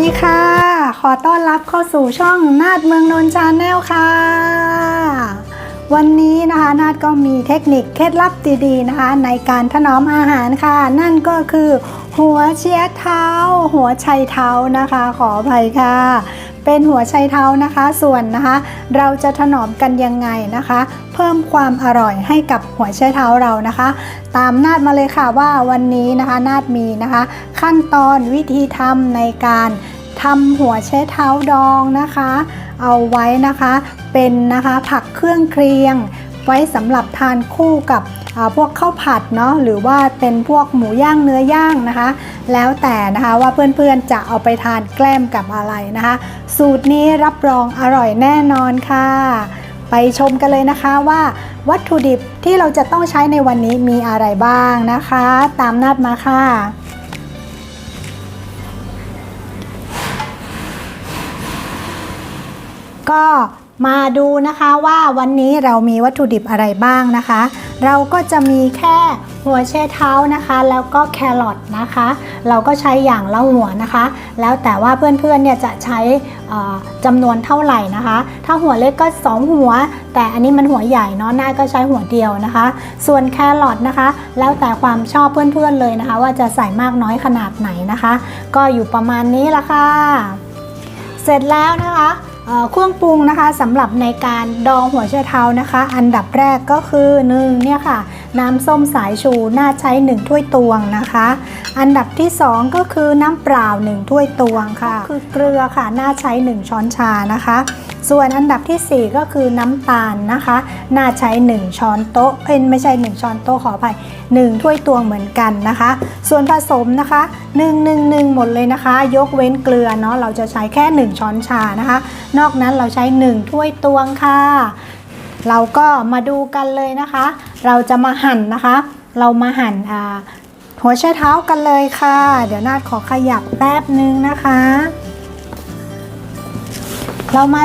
ดีค่ะ ขอต้อนรับเข้าสู่ช่องนาดเมืองนนชาแนลค่ะ วันนี้นะคะนาดก็มีเทคนิคเคล็ดลับดีๆนะคะ ในการถนอมอาหารค่ะ นั่นก็คือ หัวเชียเท้า หัวไชเท้านะคะ ขออภัยค่ะ เป็นหัวไชเท้านะคะ ส่วนนะคะ เราจะถนอมกันยังไงนะคะ เพิ่มความอร่อยให้กับหัวไชเท้าเรานะคะ ตามนาดมาเลยค่ะว่าวันนี้นะคะนาดมีนะคะ ขั้นตอนวิธีทำในการ ทำหัวไชเท้าดองนะคะ เอาไว้นะคะเป็นนะคะผักเครื่องเคียง ไว้สำหรับทานคู่กับอ่าพวกข้าวผัดเนาะหรือว่าเป็นพวกหมูย่างเนื้อย่างนะคะ แล้วแต่นะคะว่าเพื่อนๆจะเอาไปทานแกล้มกับอะไรนะคะ สูตรนี้รับรองอร่อยแน่นอนค่ะ ไปชมกันเลยนะคะว่าวัตถุดิบที่เราจะต้องใช้ในวันนี้มีอะไรบ้างนะคะ ตามนัดมาค่ะ ก็มาดูนะคะว่าวันนี้เรามีวัตถุดิบอะไรบ้างนะคะ เราก็จะมีแค่หัวเชเท้านะคะ แล้วก็แครอทนะคะ เราก็ใช้อย่างละหัวนะคะ แล้วแต่ว่าเพื่อนๆเนี่ยจะใช้จำนวนเท่าไหร่นะคะ ถ้าหัวเล็กก็ 2 หัว แต่อันนี้มันหัวใหญ่เนาะน่าก็ใช้หัวเดียวนะคะ ส่วนแครอทนะคะ แล้วแต่ความชอบเพื่อนๆเลยนะคะ ว่าจะใส่มากน้อยขนาดไหนนะคะ ก็อยู่ประมาณนี้ละค่ะ เสร็จแล้วนะคะ เครื่องปรุงนะคะสำหรับในการดองหัวไชเท้านะคะ อันดับแรกก็คือ1เนี่ยค่ะ น้ำส้มสายชูน่าใช้ 1 ถ้วยตวงนะคะ อันดับที่ 2 ก็คือน้ำเปล่า 1 ถ้วยตวงค่ะคือเกลือค่ะน่าใช้ 1 ช้อนชานะคะ ส่วนอันดับทีสี่ 4 ก็คือน้ำตาลนะคะ น่าใช้ 1 ช้อนโต๊ะเอ้ยไม่ใช่ 1 ช้อนโต๊ะขออภัย1 ถ้วยตวงเหมือนกันนะคะ ส่วนผสมนะคะ 1 1 1 หมดเลยนะคะ ยกเว้นเกลือเนาะเราจะใช้แค่ 1 ช้อนชานะคะ นอกนั้นเราใช้ 1 ถ้วยตวงค่ะ เราก็มาดูกันเลยนะคะ เราจะมาหั่นนะคะ เรามาหั่นหัวไชเท้ากันเลยค่ะ เดี๋ยวนาดขอขยับแป๊บนึงนะคะ เรามา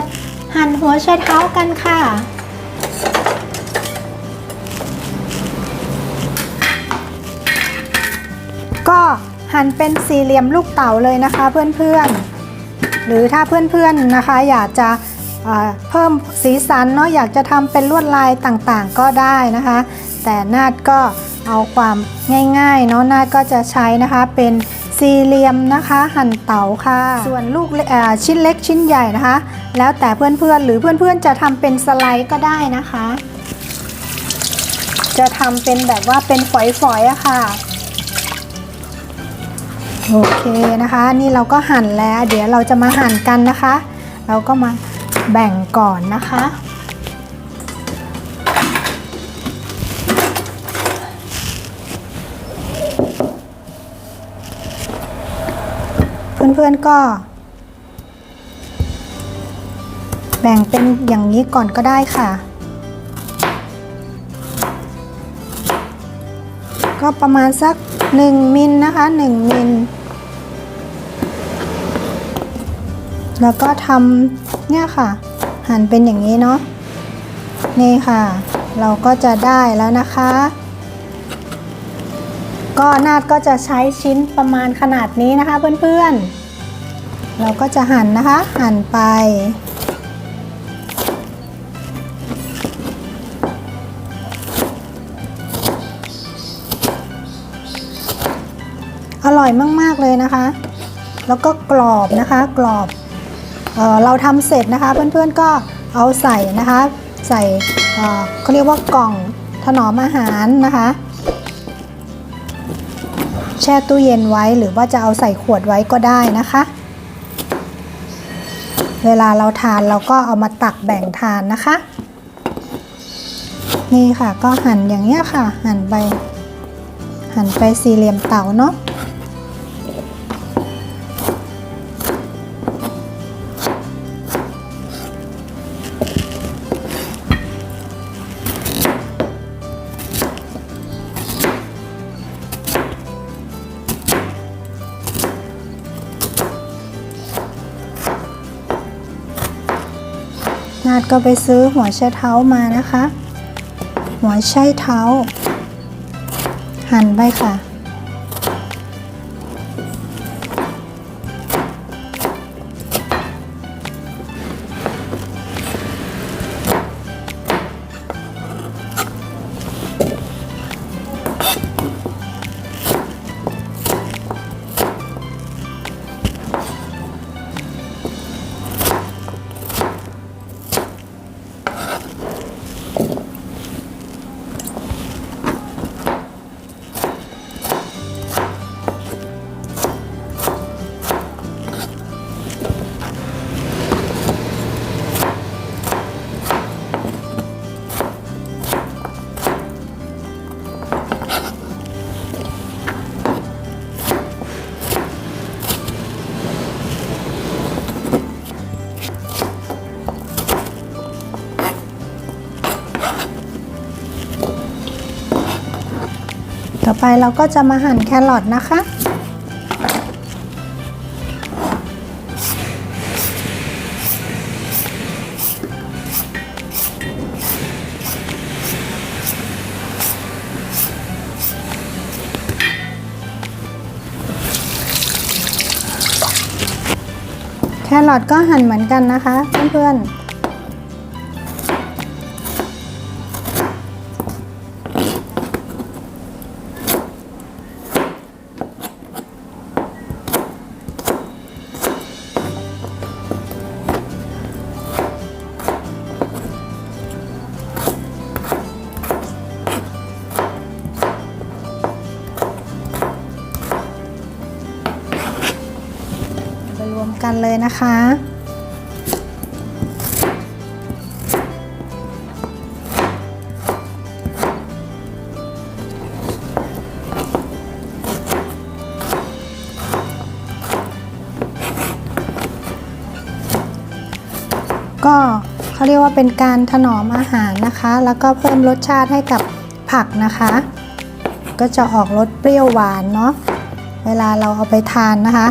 หั่นหัวไชเท้ากันค่ะก็หั่นเป็นสี่เหลี่ยมลูกเต๋าเลยนะคะเพื่อนๆ หรือถ้าเพื่อนๆนะคะ อยากจะ เพิ่มสีสันเนาะอยากจะทำเป็นลวดลายต่างๆก็ได้นะคะ แต่นาดก็เอาความง่ายๆเนาะนาดก็จะใช้นะคะเป็นสี่เหลี่ยมนะคะหั่นเต๋าค่ะ ส่วนลูกชิ้นเล็กชิ้นใหญ่นะคะ แล้วแต่เพื่อนๆหรือเพื่อนๆจะทำเป็นสไลด์ก็ได้นะคะ จะทำเป็นแบบว่าเป็นฝอยๆอะค่ะโอเคนะคะ นี่เราก็หั่นแล้ว เดี๋ยวเราจะมาหั่นกันนะคะ เราก็มา แบ่งก่อนนะคะ เพื่อนๆก็ แบ่งเป็นอย่างนี้ก่อนก็ได้ค่ะ ก็ประมาณสัก 1 มิลนะคะ 1 มิล แล้วก็ทำเนี่ยค่ะ หั่นเป็นอย่างนี้เนาะนี่ค่ะ เราก็จะได้แล้วนะคะ ก็นาดก็จะใช้ชิ้นประมาณขนาดนี้นะคะเพื่อนๆ เราก็จะหั่นนะคะ หั่นไปอร่อยมาก ๆ เลยนะคะ แล้วก็กรอบนะคะ กรอบ เเราทำเสร็จนะคะ เพื่อนๆก็เอาใส่นะคะ ใส่เเขาเรียกว่ากล่องถนอมอาหารนะคะ แช่ตู้เย็นไว้หรือว่าจะเอาใส่ขวดไว้ก็ได้นะคะ เวลาเราทานเราก็เอามาตักแบ่งทานนะคะ นี่ค่ะก็หั่นอย่างเงี้ยค่ะ หั่นไป หั่นไปสี่เหลี่ยมเต๋าเนาะ นาดก็ไปซื้อหัวไชเท้ามานะคะ หัวไชเท้า หั่นไปค่ะ ไปเราก็จะมาหั่นแครอทนะคะ แครอทก็หั่นเหมือนกันนะคะเพื่อนๆ กันเลยนะคะ ก็เขาเรียกว่าเป็นการถนอมอาหารนะคะ แล้วก็เพิ่มรสชาติให้กับผักนะคะ ก็จะออกรสเปรี้ยวหวานเนาะเวลาเราเอาไปทานนะคะ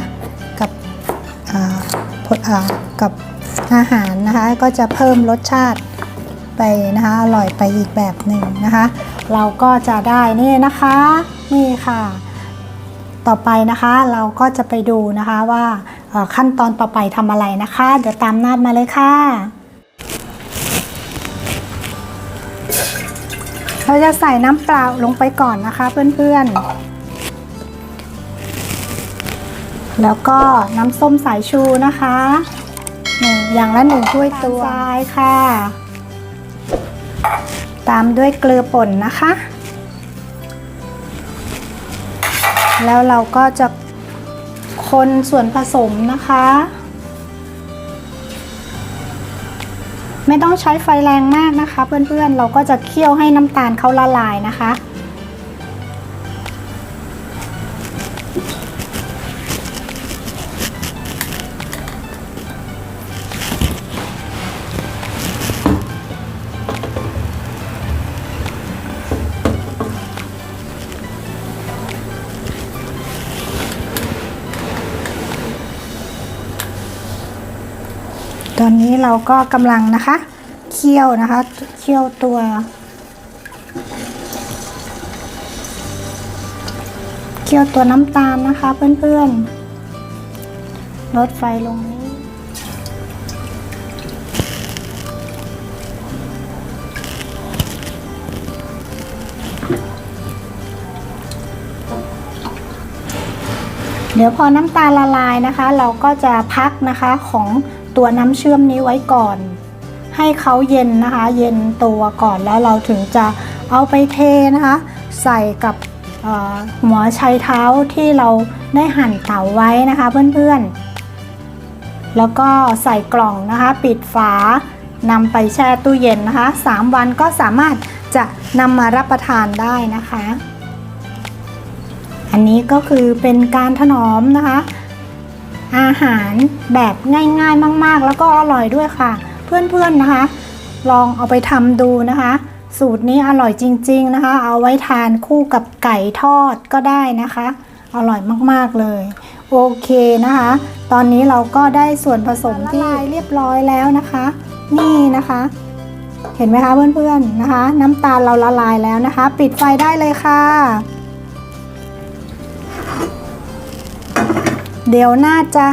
กับอาหารนะคะ ก็จะเพิ่มรสชาติไปนะคะอร่อยไปอีกแบบหนึ่งนะคะ เราก็จะได้นี่นะคะนี่ค่ะ ต่อไปนะคะเราก็จะไปดูนะคะว่าขั้นตอนต่อไปทำอะไรนะคะ เดี๋ยวตามนาดมาเลยค่ะ เราจะใส่น้ำเปล่าลงไปก่อนนะคะเพื่อนๆ แล้วก็น้ำส้มสายชูนะคะหนึ่งอย่างละหนึ่งถ้วยตวงทรายค่ะ ตามด้วยเกลือป่นนะคะ แล้วเราก็จะคนส่วนผสมนะคะ ไม่ต้องใช้ไฟแรงมากนะคะ เพื่อนๆ เราก็จะเคี่ยวให้น้ำตาลเขาละลายนะคะ ตอนนี้เราก็กำลังนะคะ เคี่ยวนะคะ เคี่ยวตัว เคี่ยวตัวน้ำตาลนะคะเพื่อนๆ ลดไฟลงนี้เดี๋ยวพอน้ำตาลละลายนะคะ เราก็จะพักนะคะของ ตัวน้ำเชื่อมนี้ไว้ก่อน ให้เขาเย็นนะคะ เย็นตัวก่อนแล้วเราถึงจะเอาไปเทนะคะ ใส่กับเอ่อหัวชัยเท้าที่เราได้หั่นเต๋าไว้นะคะเพื่อนๆ แล้วก็ใส่กล่องนะคะ ปิดฝานำไปแช่ตู้เย็นนะคะ 3 วันก็สามารถจะนำมารับประทานได้นะคะ อันนี้ก็คือเป็นการถนอมนะคะ อาหารแบบง่ายๆมากๆ แล้วก็อร่อยด้วยค่ะ เพื่อนๆนะคะ ลองเอาไปทำดูนะคะ สูตรนี้อร่อยจริง ๆนะคะ เอาไว้ทานคู่กับไก่ทอดก็ได้นะคะ อร่อยมากๆเลยโอเคนะคะ ตอนนี้เราก็ได้ส่วนผสมที่เรียบร้อยแล้วนะคะ นี่นะคะ เห็นไหมคะเพื่อนๆนะคะ น้ำตาลเราละลายแล้วนะคะ ปิดไฟได้เลยค่ะ เดี๋ยวน่าจะ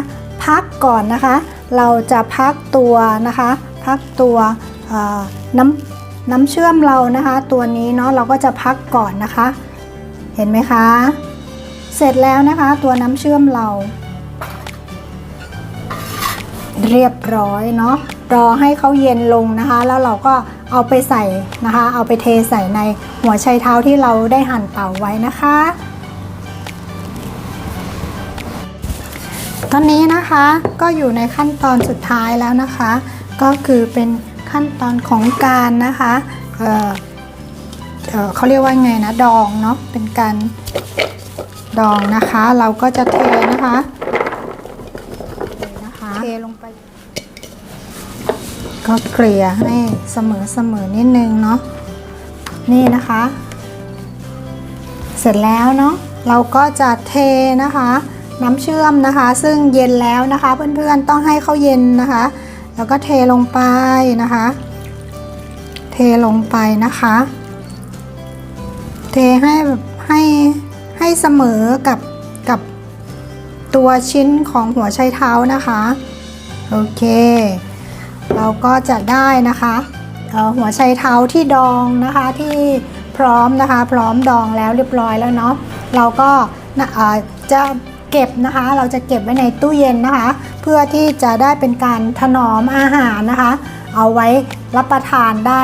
พักก่อนนะคะ เราจะพักตัวนะคะ พักตัวน้ำน้ำเชื่อมเรานะคะ ตัวนี้เนาะเราก็จะพักก่อนนะคะ เห็นไหมคะ เสร็จแล้วนะคะตัวน้ำเชื่อมเรา เรียบร้อยเนาะรอให้เขาเย็นลงนะคะ แล้วเราก็เอาไปใส่นะคะ เอาไปเทใส่ในหัวไชเท้าที่เราได้หั่นเตาไว้นะคะ อนนี้นะคะก็อยู่ในขั้นตอนสุดท้ายแล้วนะคะ ก็คือเป็นขั้นตอนของการนะคะเเเขาเรียกว่าไงนะดองเนาะเป็นการดองนะคะ เราก็จะเทนะคะนะคะเทลงไป ก็เกลี่ยให้เสมอเสมอนิดนึงเนาะนี่นะคะ เสร็จแล้วเนาะเราก็จะเทนะคะ น้ำเชื่อมนะคะ ซึ่งเย็นแล้วนะคะ เพื่อนๆต้องให้เขาเย็นนะคะ แล้วก็เทลงไปนะคะ เทลงไปนะคะ เทให้แบบให้ให้เสมอกับกับตัวชิ้นของหัวไชเท้านะคะ โอเค เราก็จะได้นะคะเอ่อหัวไชเท้าที่ดองนะคะที่พร้อมนะคะ พร้อมดองแล้วเรียบร้อยแล้วเนาะเราก็จะ เก็บนะคะ เราจะเก็บไว้ในตู้เย็นนะคะ เพื่อที่จะได้เป็นการถนอมอาหารนะคะ เอาไว้รับประทานได้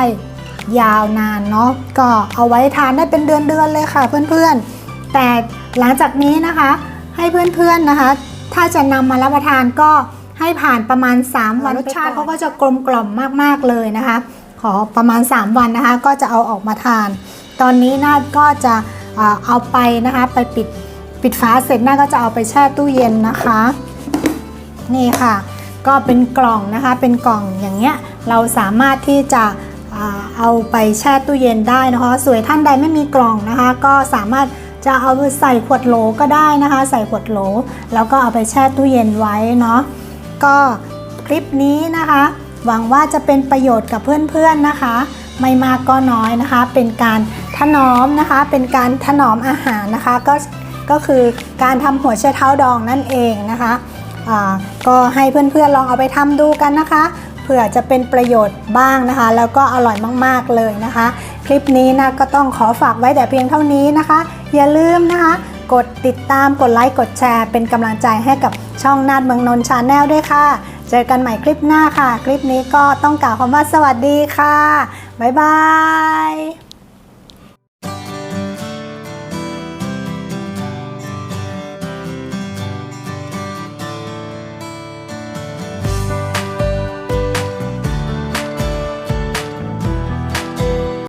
ยาวนานเนาะก็เอาไว้ทานได้เป็นเดือนๆเลยค่ะเพื่อนๆ แต่หลังจากนี้นะคะ ให้เพื่อนๆนะคะ ถ้าจะนำมารับประทานก็ให้ผ่านประมาณ 3 วันรสชาติเขาก็จะกลมกล่อมมากๆเลยนะคะ ขอประมาณ 3 วันนะคะ ก็จะเอาออกมาทาน ตอนนี้นาก็จะเอาไปนะคะไปปิด ปิดฝาเสร็จนาดก็จะเอาไปแช่ตู้เย็นนะคะ นี่ค่ะ ก็เป็นกล่องนะคะเป็นกล่องอย่างเงี้ยเราสามารถที่จะเอาไปแช่ตู้เย็นได้นะคะ สวยท่านใดไม่มีกล่องนะคะ ก็สามารถจะเอาไปใส่ขวดโหลก็ได้นะคะ ใส่ขวดโหล แล้วก็เอาไปแช่ตู้เย็นไว้เนาะก็คลิปนี้นะคะ หวังว่าจะเป็นประโยชน์กับเพื่อนๆนะคะ ไม่มากก็น้อยนะคะ เป็นการถนอมนะคะ เป็นการถนอมอาหารนะคะ ก็ ก็คือการทำหัวไชเท้าดองนั่นเองนะคะอ่าก็ให้เพื่อนๆลองเอาไปทำดูกันนะคะเผื่อจะเป็นประโยชน์บ้างนะคะ แล้วก็อร่อยมากๆเลยนะคะ คลิปนี้นะก็ต้องขอฝากไว้แต่เพียงเท่านี้นะคะ อย่าลืมนะคะ กดติดตามกดไลค์กดแชร์ เป็นกำลังใจให้กับช่องนาดเมืองนนท์ชาแนลด้วยค่ะ เจอกันใหม่คลิปหน้าค่ะ คลิปนี้ก็ต้องกล่าวคำว่าสวัสดีค่ะ บ๊ายบาย